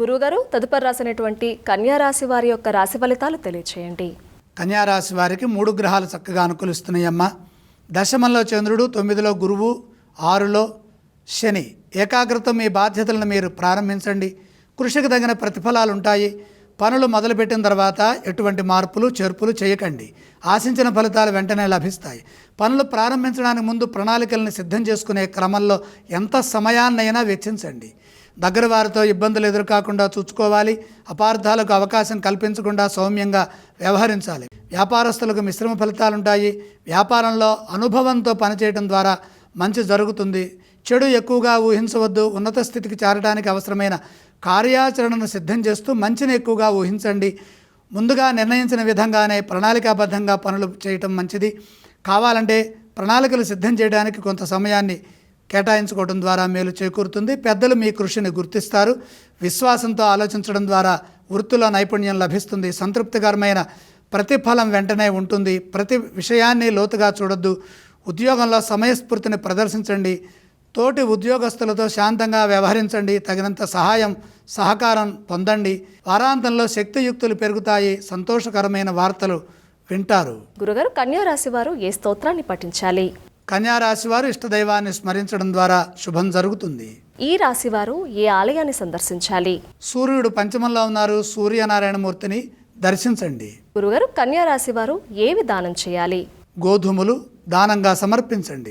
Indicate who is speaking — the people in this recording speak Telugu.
Speaker 1: గురువుగారు తదుపరి రాసినటువంటి కన్యారాశి వారి యొక్క రాశి ఫలితాలు తెలియచేయండి.
Speaker 2: కన్యారాశి వారికి మూడు గ్రహాలు చక్కగా అనుకూలిస్తున్నాయమ్మా. దశమంలో చంద్రుడు తొమ్మిదిలో గురువు ఆరులో శని. ఏకాగ్రత మీ బాధ్యతలను మీరు ప్రారంభించండి. కృషికి తగిన ప్రతిఫలాలు ఉంటాయి. పనులు మొదలుపెట్టిన తర్వాత ఎటువంటి మార్పులు చేర్పులు చేయకండి. ఆశించిన ఫలితాలు వెంటనే లభిస్తాయి. పనులు ప్రారంభించడానికి ముందు ప్రణాళికలను సిద్ధం చేసుకునే క్రమంలో ఎంత సమయాన్నైనా వెచ్చించండి. దగ్గర వారితో ఇబ్బందులు ఎదురుకాకుండా చూసుకోవాలి అపార్థాలకు అవకాశం కల్పించకుండా సౌమ్యంగా వ్యవహరించాలి. వ్యాపారస్తులకు మిశ్రమ ఫలితాలుంటాయి. వ్యాపారంలో అనుభవంతో పనిచేయడం ద్వారా మంచి జరుగుతుంది. చెడు ఎక్కువగా ఊహించవద్దు. ఉన్నత స్థితికి చేరడానికి అవసరమైన కార్యాచరణను సిద్ధం చేస్తూ మంచిని ఎక్కువగా ఊహించండి. ముందుగా నిర్ణయించిన విధంగానే ప్రణాళికాబద్ధంగా పనులు చేయటం మంచిది. కావాలంటే ప్రణాళికలు సిద్ధం చేయడానికి కొంత సమయాన్ని కేటాయించుకోవడం ద్వారా మేలు చేకూరుతుంది. పెద్దలు మీ కృషిని గుర్తిస్తారు. విశ్వాసంతో ఆలోచించడం ద్వారా వృత్తిలో నైపుణ్యం లభిస్తుంది. సంతృప్తికరమైన ప్రతిఫలం వెంటనే ఉంటుంది. ప్రతి విషయాన్ని లోతుగా చూడొద్దు. ఉద్యోగంలో సమయస్ఫూర్తిని ప్రదర్శించండి. తోటి ఉద్యోగస్తులతో శాంతంగా వ్యవహరించండి. తగినంత సహాయం సహకారం పొందండి. వారాంతంలో శక్తియుక్తులు పెరుగుతాయి. సంతోషకరమైన వార్తలు వింటారు.
Speaker 1: గురుగారు కన్యా రాశి వారు ఏ స్తోత్రాన్ని పఠించాలి?
Speaker 2: కన్యారాశి వారు ఇష్టదైవాన్ని స్మరించడం ద్వారా శుభం జరుగుతుంది.
Speaker 1: ఈ రాశి వారు ఏ ఆలయాన్ని సందర్శించాలి?
Speaker 2: సూర్యుడు పంచమంలో ఉన్నారు. సూర్యనారాయణమూర్తిని దర్శించండి.
Speaker 1: గురుగారు కన్యా రాశి వారు ఏవి దానం చేయాలి?
Speaker 2: గోధుమలు దానంగా సమర్పించండి.